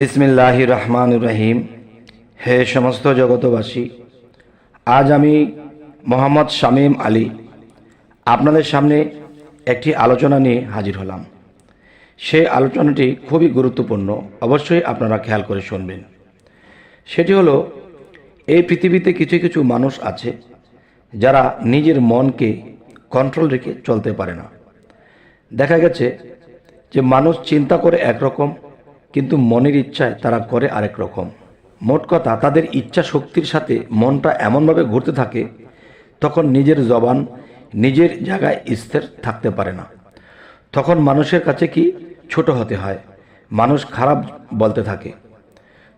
ইসমিল্লাহ রহমান রহিম হে সমস্ত জগতবাসী, আজ আমি মোহাম্মদ শামীম আলী আপনাদের সামনে একটি আলোচনা নিয়ে হাজির হলাম। সেই আলোচনাটি খুবই গুরুত্বপূর্ণ, অবশ্যই আপনারা খেয়াল করে শুনবেন। সেটি হলো, এই পৃথিবীতে কিছু কিছু মানুষ আছে যারা নিজের মনকে কন্ট্রোল রেখে চলতে পারে না। দেখা গেছে যে মানুষ চিন্তা করে একরকম কিন্তু মনের ইচ্ছায় তারা করে আরেক রকম। মোট কথা, তাদের ইচ্ছা শক্তির সাথে মনটা এমনভাবে ঘুরতে থাকে, তখন নিজের জবান নিজের জায়গায় স্থির থাকতে পারে না। তখন মানুষের কাছে কি ছোট হতে হয়, মানুষ খারাপ বলতে থাকে।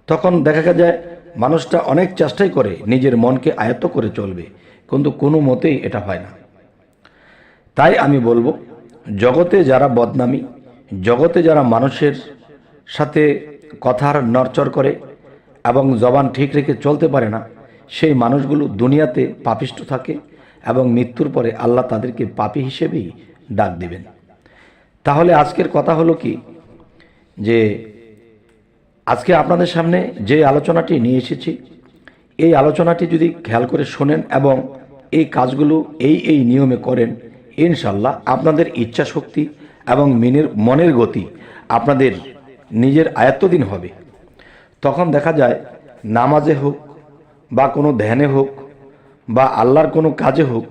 তখন দেখা যায়, মানুষটা অনেক চেষ্টাই করে, নিজের মনকে আয়ত্ত করে চলবে, কিন্তু কোনো মতেই এটা হয় না। তাই আমি বলব, জগতে যারা বদনামি, জগতে যারা মানুষের সাথে কথার নরচর করে এবং জবান ঠিক রেখে চলতে পারে না, সেই মানুষগুলো দুনিয়াতে পাপিষ্ট থাকে এবং মৃত্যুর পরে আল্লাহ তাদেরকে পাপী হিসেবেই ডাক দিবেন। তাহলে আজকের কথা হলো কি? যে আজকে আপনাদের সামনে যে আলোচনাটি নিয়ে এসেছি, এই আলোচনাটি যদি খেয়াল করে শোনেন এবং এই কাজগুলো এই এই নিয়মে করেন ইনশাল্লাহ আপনাদের ইচ্ছা শক্তি এবং মিনের মনের গতি আপনাদের নিজের আয়ত্তদিন হবে। তখন দেখা যায়, নামাজে হোক বা কোনো ধ্যানে হোক বা আল্লাহর কোনো কাজে হোক,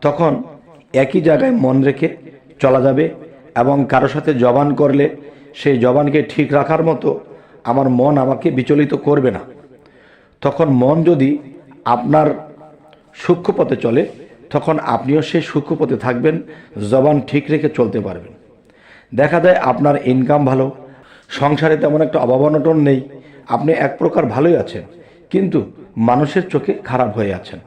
তখন একই জায়গায় মন রেখে চলা যাবে এবং কারও সাথে জবান করলে সেই জবানকে ঠিক রাখার মতো আমার মন আমাকে বিচলিত করবে না। তখন মন যদি আপনার সূক্ষ্ম পথে চলে, তখন আপনিও সেই সূক্ষ্ম পথে থাকবেন, জবান ঠিক রেখে চলতে পারবেন। দেখা যায় আপনার ইনকাম ভালো সংসারে তেমন একটা অভাব অনটন নেই। আপনি এক প্রকার ভালোই আছেন। কিন্তু মানুষের চোখে খারাপ হয়ে আছেন।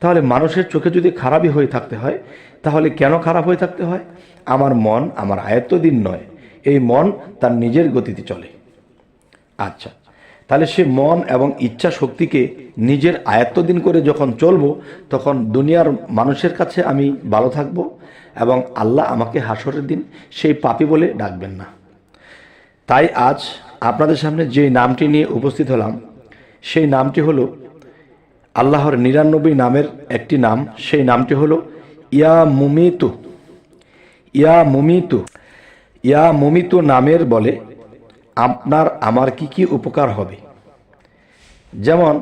তাহলে মানুষের চোখে যদি খারাপই হয়ে থাকতে হয়, তাহলে কেন খারাপ হয়ে থাকতে হয়? আমার মন আমার আয়ত্তদিন নয়। এই মন তার নিজের গতিতে চলে। আচ্ছা তাহলে সে মন এবং ইচ্ছা শক্তিকে নিজের আয়ত্তদিন করে যখন চলবো, তখন দুনিয়ার মানুষের কাছে আমি ভালো থাকব এবং আল্লাহ আমাকে হাসরের দিন সেই পাপি বলে ডাকবেন না। তাই আজ আপনাদের সামনে যে নামটি নিয়ে উপস্থিত হলাম, সেই নামটি হলো আল্লাহর নিরানব্বই নামের একটি নাম। সেই নামটি হলো ইয়া মুমিতু। ইয়া মুমিতু। ইয়া মুমিতু নামের বলে আপনার, আমার কি কি উপকার হবে? যেমন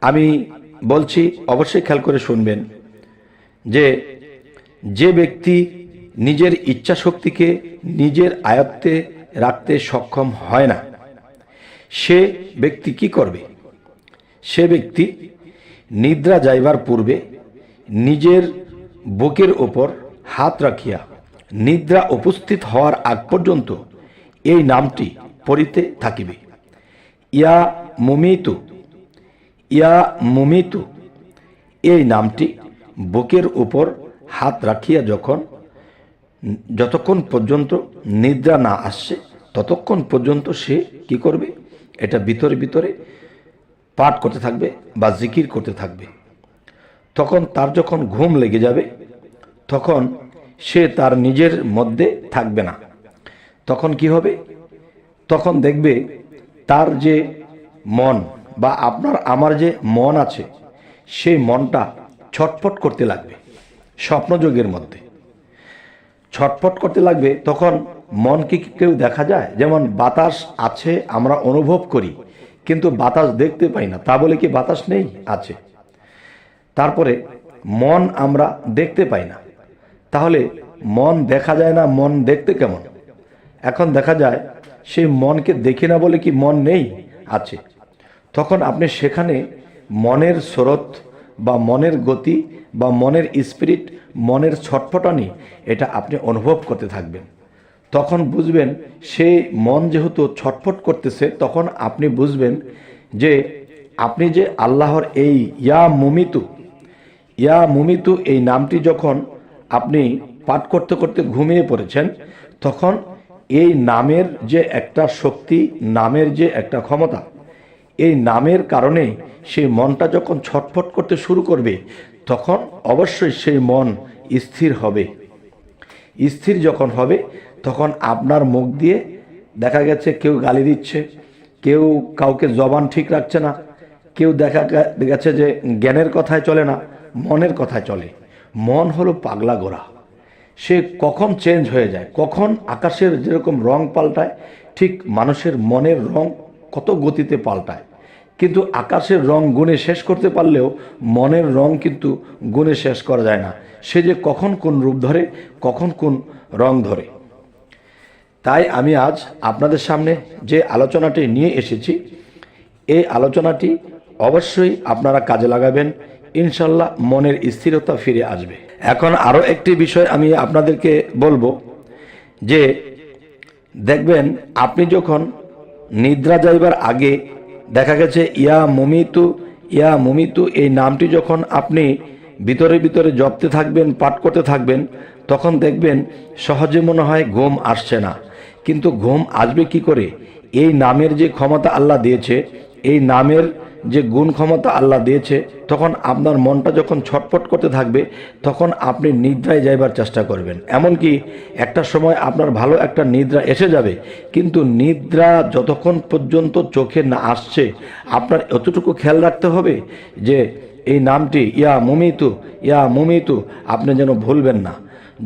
আমি বলছি, অবশ্যই খেয়াল করে শুনবেন যে যে ব্যক্তি নিজের ইচ্ছা শক্তিকে নিজের আয়ত্তে রাখতে সক্ষম হয় না। সে ব্যক্তি কি করবে? সে ব্যক্তি নিদ্রা যাইবার পূর্বে নিজের বুকের ওপর হাত রাখিয়া নিদ্রা উপস্থিত হওয়ার আগ পর্যন্ত এই নামটি পড়িতে থাকিবে। ইয়া মুমিতু ইয়া মুমিতু। এই নামটি বুকের উপর হাত রাখিয়া যখন যতক্ষণ পর্যন্ত নিদ্রা না আসছে, ততক্ষণ পর্যন্ত সে কি করবে? এটা ভিতরে ভিতরে পাঠ করতে থাকবে বা জিকির করতে থাকবে। তখন তার যখন ঘুম লেগে যাবে, তখন সে তার নিজের মধ্যে থাকবে না। তখন কি হবে? তখন দেখবে তার যে মন বা আপনার, আমার যে মন আছে, সেই মনটা ছটফট করতে লাগবে, স্বপ্নযোগের মধ্যে। ছটফট করতে লাগবে, তখন মনকে কেউ দেখা যায়? যেমন, বাতাস আছে, আমরা অনুভব করি, কিন্তু বাতাস দেখতে পাই না। তা বলে কি বাতাস নেই? আছে। তারপরে, মন আমরা দেখতে পাই না। তাহলে, মন দেখা যায় না, মন দেখতে কেমন? এখন দেখা যায় সেই মনকে দেখি না বলে কি মন নেই? আছে। তখন আপনি সেখানে মনের স্রোত বা মনের গতি বা মনের স্পিরিট মনের ছটফটানি, এটা আপনি অনুভব করতে থাকবেন। তখন বুঝবেন সেই মন যেহেতু ছটফট করতেছে, তখন আপনি বুঝবেন যে আপনি যে আল্লাহর এই ইয়া মুমিতু ইয়া মুমিতু এই নামটি যখন আপনি পাঠ করতে করতে ঘুমিয়ে পড়েছেন, তখন এই নামের যে একটা শক্তি, নামের যে একটা ক্ষমতা এই নামের কারণে সেই মনটা যখন ছটফট করতে শুরু করবে, তখন অবশ্যই সেই মন স্থির হবে। স্থির যখন হবে, তখন আপনার মুখ দিয়ে দেখা গেছে কেউ গালি দিচ্ছে, কেউ কাউকে জবান ঠিক রাখছে না, কেউ দেখা গেছে যে জ্ঞানের কথায় চলে না, মনের কথায় চলে। মন হলো পাগলা গোড়া। সে কখন চেঞ্জ হয়ে যায়, কখন আকাশের যেরকম রং পাল্টায়, ঠিক মানুষের মনের রং কত গতিতে পাল্টায়। কিন্তু আকাশের রং গুণে শেষ করতে পারলেও মনের রং কিন্তু গুণে শেষ করা যায় না। সে যে কখন কোন রূপ ধরে, কখন কোন রং ধরে। তাই আমি আজ আপনাদের সামনে যে আলোচনাটি নিয়ে এসেছি, এই আলোচনাটি অবশ্যই আপনারা কাজে লাগাবেন। ইনশাল্লাহ মনের স্থিরতা ফিরে আসবে। এখন আরও একটি বিষয় আমি আপনাদেরকে বলব যে, দেখবেন আপনি যখন নিদ্রা যাইবার আগে দেখা গেছে, ইয়া মমিতু ইয়া মমিতু, এই নামটি যখন আপনি ভিতরে ভিতরে জপতে থাকবেন, পাঠ করতে থাকবেন, তখন দেখবেন সহজে মনে হয় ঘুম আসছে না। কিন্তু ঘুম আসবে কি করে? এই নামের যে ক্ষমতা আল্লাহ দিয়েছে, এই নামের যে গুণ ক্ষমতা আল্লাহ দিয়েছে, তখন আপনার মনটা যখন ছটফট করতে থাকবে, তখন আপনি নিদ্রায় যাইবার চেষ্টা করবেন। এমনকি একটা সময় আপনার ভালো একটা নিদ্রা এসে যাবে, কিন্তু নিদ্রা যতক্ষণ পর্যন্ত চোখে না আসছে, আপনার এতটুকু খেয়াল রাখতে হবে যে, এই নামটি, ইয়া মুমিতু ইয়া মুমিতু, আপনি যেন ভুলবেন না।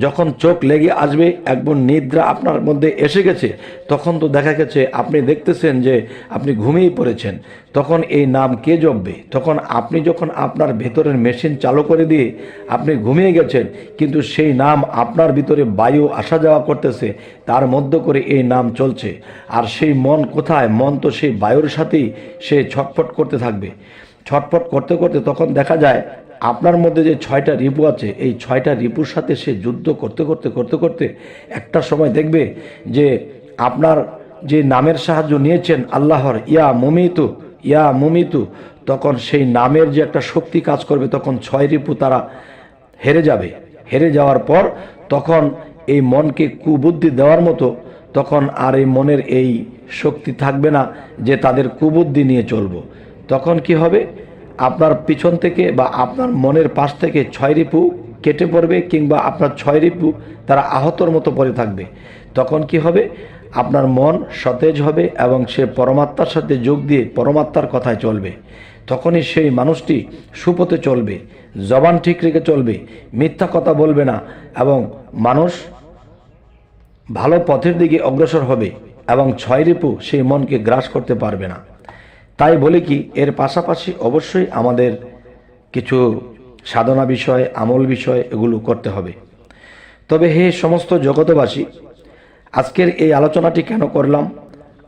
যখন চোখ লেগে আসবে একবার নিদ্রা আপনার মধ্যে এসে গেছে, তখন তো দেখা গেছে আপনি দেখতেছেন যে আপনি ঘুমিয়ে পড়েছেন। তখন এই নাম কে জপবে? তখন আপনি যখন আপনার ভেতরের মেশিন চালু করে দিয়ে আপনি ঘুমিয়ে গেছেন, কিন্তু সেই নাম আপনার ভিতরে বায়ু আসা যাওয়া করতেছে, তার মধ্য করে এই নাম চলছে। আর সেই মন কোথায়? মন তো সেই বায়ুর সাথেই সে ছটফট করতে থাকবে। ছটফট করতে করতে তখন দেখা যায় আপনার মধ্যে যে ছয়টা রিপু আছে, এই ছয়টা রিপুর সাথে সে যুদ্ধ করতে করতে করতে করতে একটা সময় দেখবে যে আপনার যে নামের সাহায্য নিয়েছেন আল্লাহর, ইয়া মমিতু ইয়া মমিতু, তখন সেই নামের যে একটা শক্তি কাজ করবে, তখন ছয় রিপু তারা হেরে যাবে। হেরে যাওয়ার পর তখন এই মনকে কুবুদ্ধি দেওয়ার মতো তখন আর এই মনের এই শক্তি থাকবে না যে তাদের কুবুদ্ধি নিয়ে চলবো। তখন কি হবে? আপনার পিছন থেকে বা আপনার মনের পাশ থেকে ছয় রিপু কেটে পড়বে কিংবা আপনার ছয় রিপু তারা আহতর মতো পড়ে থাকবে। তখন কি হবে? আপনার মন সতেজ হবে এবং সে পরমাত্মার সাথে যোগ দিয়ে পরমাত্মার কথায় চলবে। তখনই সেই মানুষটি সুপথে চলবে, জবান ঠিক রেখে চলবে, মিথ্যা কথা বলবে না এবং মানুষ ভালো পথের দিকে অগ্রসর হবে এবং ছয় রিপু সেই মনকে গ্রাস করতে পারবে না। তাই বলে কি, এর পাশাপাশি অবশ্যই আমাদের কিছু সাধনা বিষয়, আমল বিষয় এগুলো করতে হবে। তবে হে সমস্ত জগতবাসী আজকের এই আলোচনাটি কেন করলাম?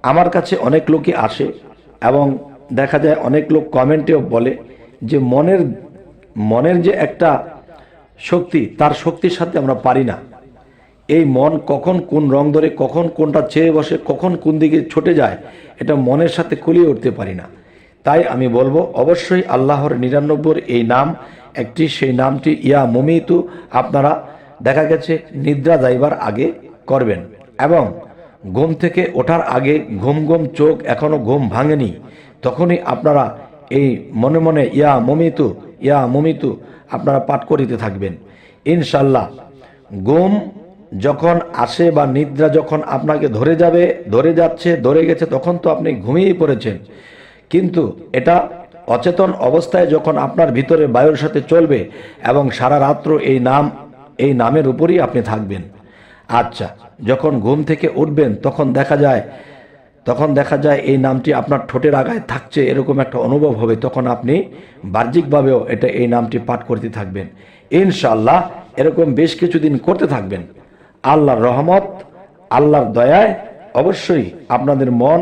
আমার কাছে অনেক লোকই আসে এবং দেখা যায় অনেক লোক কমেন্টেও বলে যে মনের মনের যে একটা শক্তি, তার শক্তির সাথে আমরা পারি না। এই মন কখন কোন রং ধরে, কখন কোনটা চেয়ে বসে, কখন কোন দিকে ছুটে যায়, এটা মনের সাথে কুলিয়ে উঠতে পারি না। তাই আমি বলব, অবশ্যই আল্লাহর নিরানব্বর এই নাম, একটি সেই নামটি, ইয়া মমিতু, আপনারা দেখা গেছে নিদ্রা যাইবার আগে করবেন। এবং ঘুম থেকে ওঠার আগে ঘুম ঘুম চোখ এখনও ঘুম ভাঙেনি, তখনই আপনারা এই মনে মনে ইয়া মমিতু ইয়া মমিতু, আপনারা পাঠ করিতে থাকবেন। ইনশাল্লাহ ঘুম যখন আসে বা নিদ্রা যখন আপনাকে ধরে যাবে, ধরে যাচ্ছে, ধরে গেছে, তখন তো আপনি ঘুমিয়েই পড়েছেন। কিন্তু এটা অচেতন অবস্থায় যখন আপনার ভিতরে বায়ুর সাথে চলবে এবং সারা রাত্র এই নাম, এই নামের উপরই আপনি থাকবেন। আচ্ছা যখন ঘুম থেকে উঠবেন, তখন দেখা যায়, তখন দেখা যায় এই নামটি আপনার ঠোঁটের আগায় থাকছে, এরকম একটা অনুভব হবে। তখন আপনি বাহ্যিকভাবেও এটা এই নামটি পাঠ করতে থাকবেন। ইনশাল্লাহ এরকম বেশ কিছুদিন করতে থাকবেন। আল্লাহর রহমত, আল্লাহর দয়ায় অবশ্যই আপনাদের মন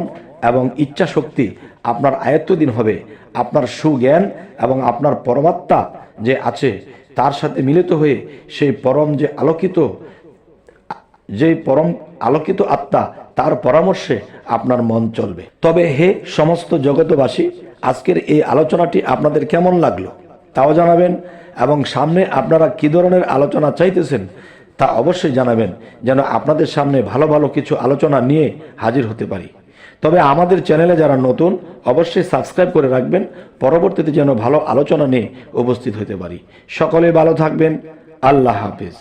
এবং ইচ্ছা শক্তি আপনার আয়ত্তদিন হবে, আপনার সুজ্ঞান এবং আপনার পরমাত্মা যে আছে তার সাথে মিলিত হয়ে সেই পরম যে আলোকিত, যে পরম আলোকিত আত্মা তার পরামর্শে আপনার মন চলবে। তবে হে সমস্ত জগতবাসী আজকের এই আলোচনাটি আপনাদের কেমন লাগল তাও জানাবেন এবং সামনে আপনারা কী ধরনের আলোচনা চাইতেছেন তা অবশ্যই জানাবেন যেন আপনাদের সামনে ভালো ভালো কিছু আলোচনা নিয়ে হাজির হতে পারি। তবে আমাদের চ্যানেলে যারা নতুন, অবশ্যই সাবস্ক্রাইব করে রাখবেন, পরবর্তীতে যেন ভালো আলোচনা নিয়ে উপস্থিত হতে পারি। সকলে ভালো থাকবেন, আল্লাহ হাফিজ।